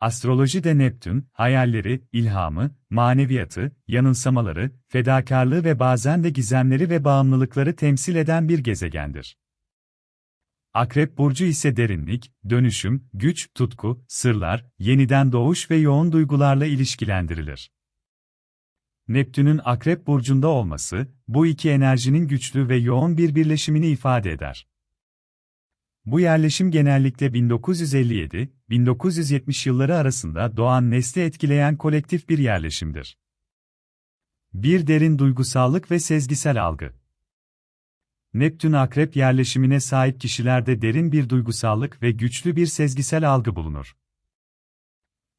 Astrolojide Neptün, hayalleri, ilhamı, maneviyatı, yanılsamaları, fedakarlığı ve bazen de gizemleri ve bağımlılıkları temsil eden bir gezegendir. Akrep burcu ise derinlik, dönüşüm, güç, tutku, sırlar, yeniden doğuş ve yoğun duygularla ilişkilendirilir. Neptün'ün Akrep burcunda olması, bu iki enerjinin güçlü ve yoğun bir birleşimini ifade eder. Bu yerleşim genellikle 1957-1970 yılları arasında doğan nesli etkileyen kolektif bir yerleşimdir. Bir derin duygusallık ve sezgisel algı. Neptün akrep yerleşimine sahip kişilerde derin bir duygusallık ve güçlü bir sezgisel algı bulunur.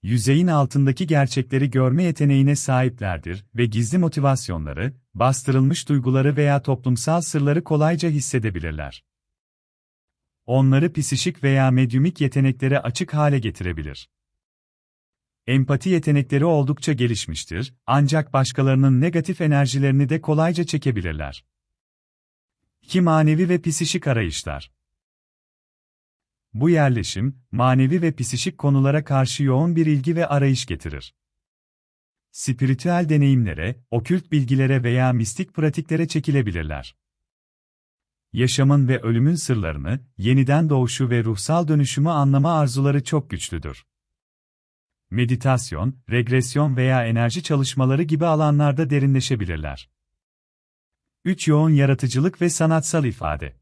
Yüzeyin altındaki gerçekleri görme yeteneğine sahiplerdir ve gizli motivasyonları, bastırılmış duyguları veya toplumsal sırları kolayca hissedebilirler. Onları psişik veya medyumik yeteneklere açık hale getirebilir. Empati yetenekleri oldukça gelişmiştir, ancak başkalarının negatif enerjilerini de kolayca çekebilirler. Ki manevi ve psişik arayışlar. Bu yerleşim, manevi ve psişik konulara karşı yoğun bir ilgi ve arayış getirir. Spiritüel deneyimlere, okült bilgilere veya mistik pratiklere çekilebilirler. Yaşamın ve ölümün sırlarını, yeniden doğuşu ve ruhsal dönüşümü anlama arzuları çok güçlüdür. Meditasyon, regresyon veya enerji çalışmaları gibi alanlarda derinleşebilirler. 3. Yoğun yaratıcılık ve sanatsal ifade.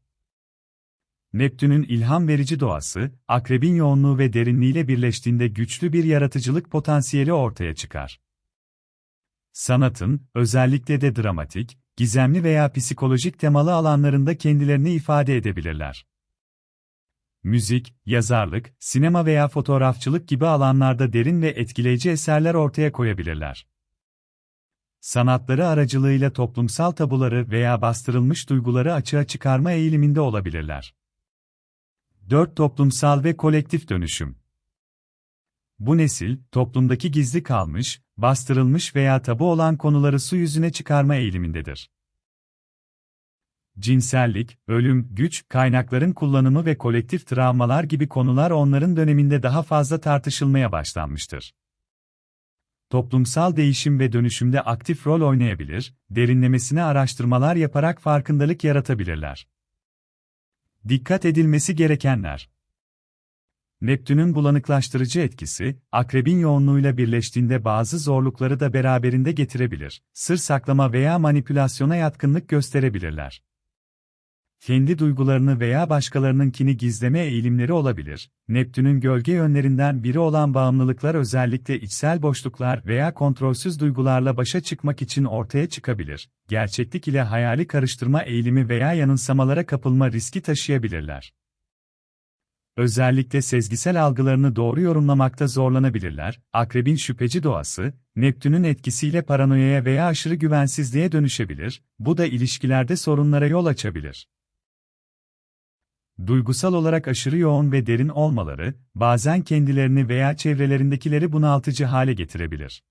Neptün'ün ilham verici doğası, akrebin yoğunluğu ve derinliğiyle birleştiğinde güçlü bir yaratıcılık potansiyeli ortaya çıkar. Sanatın, özellikle de dramatik, gizemli veya psikolojik temalı alanlarında kendilerini ifade edebilirler. Müzik, yazarlık, sinema veya fotoğrafçılık gibi alanlarda derin ve etkileyici eserler ortaya koyabilirler sanatları aracılığıyla toplumsal tabuları veya bastırılmış duyguları açığa çıkarma eğiliminde olabilirler. 4. Toplumsal ve kolektif dönüşüm. Bu nesil, toplumdaki gizli kalmış, bastırılmış veya tabu olan konuları su yüzüne çıkarma eğilimindedir. Cinsellik, ölüm, güç, kaynakların kullanımı ve kolektif travmalar gibi konular onların döneminde daha fazla tartışılmaya başlanmıştır toplumsal değişim ve dönüşümde aktif rol oynayabilir, derinlemesine araştırmalar yaparak farkındalık yaratabilirler. Dikkat edilmesi gerekenler Neptün'ün bulanıklaştırıcı etkisi, akrebin yoğunluğuyla birleştiğinde bazı zorlukları da beraberinde getirebilir, sır saklama veya manipülasyona yatkınlık gösterebilirler kendi duygularını veya başkalarınınkini gizleme eğilimleri olabilir. Neptün'ün gölge yönlerinden biri olan bağımlılıklar özellikle içsel boşluklar veya kontrolsüz duygularla başa çıkmak için ortaya çıkabilir. Gerçeklik ile hayali karıştırma eğilimi veya yanılsamalara kapılma riski taşıyabilirler. Özellikle sezgisel algılarını doğru yorumlamakta zorlanabilirler. Akrebin şüpheci doğası, Neptün'ün etkisiyle paranoyaya veya aşırı güvensizliğe dönüşebilir. Bu da ilişkilerde sorunlara yol açabilir duygusal olarak aşırı yoğun ve derin olmaları, bazen kendilerini veya çevrelerindekileri bunaltıcı hale getirebilir.